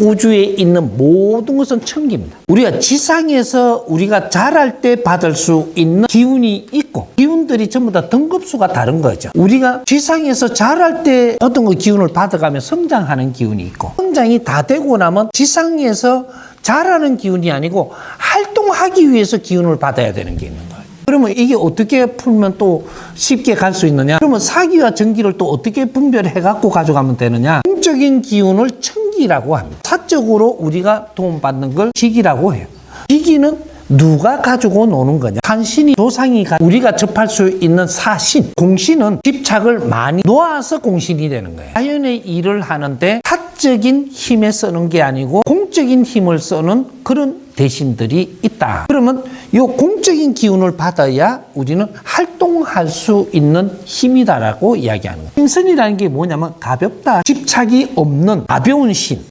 우주에 있는 모든 것은 천기입니다. 우리가 지상에서 우리가 자랄 때 받을 수 있는 기운이 있고 기운들이 전부 다 등급수가 다른 거죠. 우리가 지상에서 자랄 때 어떤 거 기운을 받아가면 성장하는 기운이 있고 성장이 다 되고 나면 지상에서 자라는 기운이 아니고 활동하기 위해서 기운을 받아야 되는 게 있는 거예요. 그러면 이게 어떻게 풀면 또 쉽게 갈 수 있느냐? 그러면 사기와 전기를 또 어떻게 분별해 갖고 가져가면 되느냐? 공적인 기운을 천 기라고 합니다. 사적으로 우리가 도움받는 걸 기기라고 해요. 기기는 누가 가지고 노는 거냐? 한신이 조상이 가- 우리가 접할 수 있는 사신, 공신은 집착을 많이 놓아서 공신이 되는 거예요. 자연의 일을 하는데 사적인 힘에 쓰는 게 아니고 공적인 힘을 쓰는 그런 대신들이 있다. 그러면 이 공적인 기운을 받아야 우리는 활동할 수 있는 힘이다라고 이야기하는 거예요. 신선이라는 게 뭐냐면 가볍다, 집착이 없는 가벼운 신.